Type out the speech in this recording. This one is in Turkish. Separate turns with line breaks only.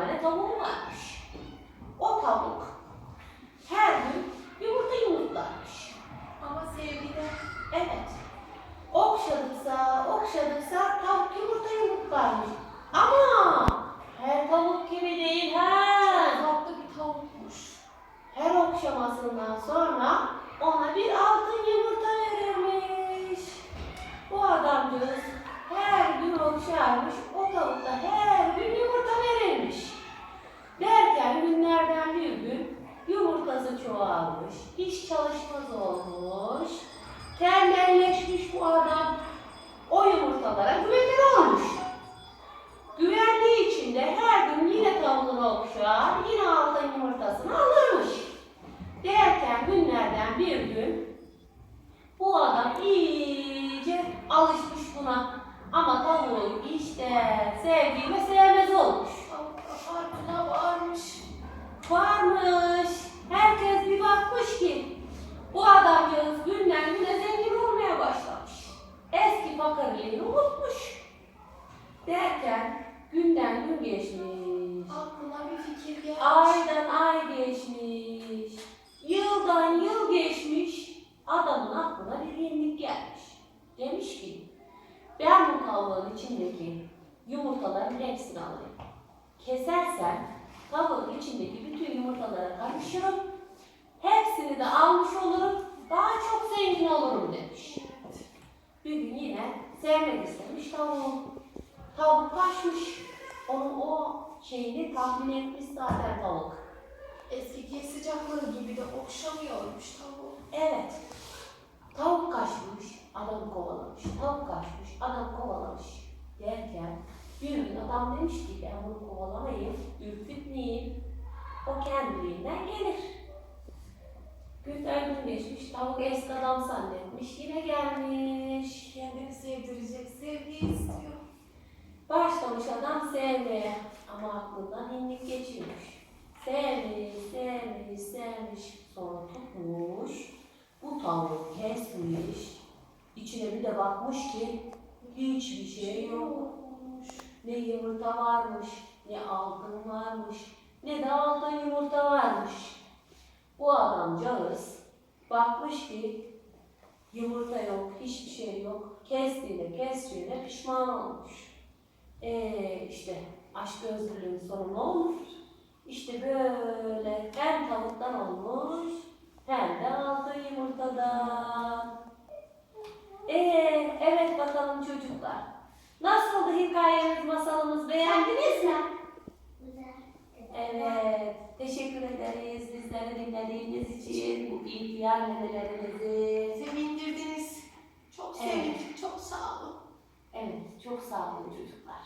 tane tavuğu varmış. O tavuk her gün yumurta yumurtlarmış.
Ama sevgide
Evet. Okşadıkça, okşadıkça tavuk yumurta yumurtlarmış. Ama her tavuk gibi değil her.
tatlı bir tavukmuş.
Her okşamasından sonra ona bir altın yumurta verirmiş. Bu adamcağız her gün okşarmış, o tavuk da her gün yumurta verirmiş. Derken günlerden bir gün yumurtası çoğalmış, hiç çalışmaz olmuş, tembelleşmiş bu adam. O yumurtalara güvenilir olmuş. Güvendiği için de her gün yine tavuğunu okşar, yine altın yumurtasını alırmış. Derken günlerden bir gün bu adam iyice alışmış buna. Ama tavuğu işte sevdiği ve sevmez olmuş.
Tavukta farkına varmış.
Varmış. Herkes bir bakmış ki bu adamcağız günden güne zengin olmaya başlamış. Eski fakirliğini unutmuş. Derken günden gün geçmiş.
Aklına bir fikir gelmiş.
Aydan ay geçmiş. Yıldan yıl geçmiş. Adamın aklına bir yenilik gelmiş. Demiş ki ben bu tavuğun içindeki yumurtaların hepsini alayım. Kesersem tavuğun içindeki bütün yumurtalara karışırım. Hepsini de almış olurum. Daha çok zengin olurum demiş. Bir gün yine sevmek istemiş tavuğu. Tavuk kaçmış. Onun o şeyini tahmin etmiş zaten tavuk.
Eski sıcakları gibi de okşamıyormuş tavuğu.
Evet. Tavuk kaçmış, adam kovalamış. Tavuk kaçmış, adam kovalamış. Derken bir gün adam demiş ki ben bunu kovalamayayım, ürkütmeyeyim. O kendiliğinden gelir. Günler gün geçmiş, tavuk eski adam zannetmiş, yine gelmiş.
Kendini sevdirecek sevgiyi istiyor.
Başlamış adam sevmeye ama aklından inlik geçirmiş. Sevmiş, sevmiş, sevmiş. Sonra tutmuş. Bu tavuğu kesmiş. İçine bir de bakmış ki hiçbir şey yok. Ne yumurta varmış, ne altın varmış, ne de altın yumurta varmış. Bu adamcağız bakmış ki yumurta yok, hiçbir şey yok. Kestiğine kestiğine pişman olmuş. Ee, işte aşk özgürlüğün sonu ne olur? İşte böyle hem tavuktan olmuş hem de altın yumurtadan. Ee, evet bakalım çocuklar. Nasıldı hikayemiz, masalımız beğendiniz mi? Evet, teşekkür ederiz bizleri dinlediğiniz için, bu ihtiyar nenelerimizi.
Sevindirdiniz. Çok
Evet.
sevindik. Çok sağ olun.
Evet, çok sağ olun çocuklar.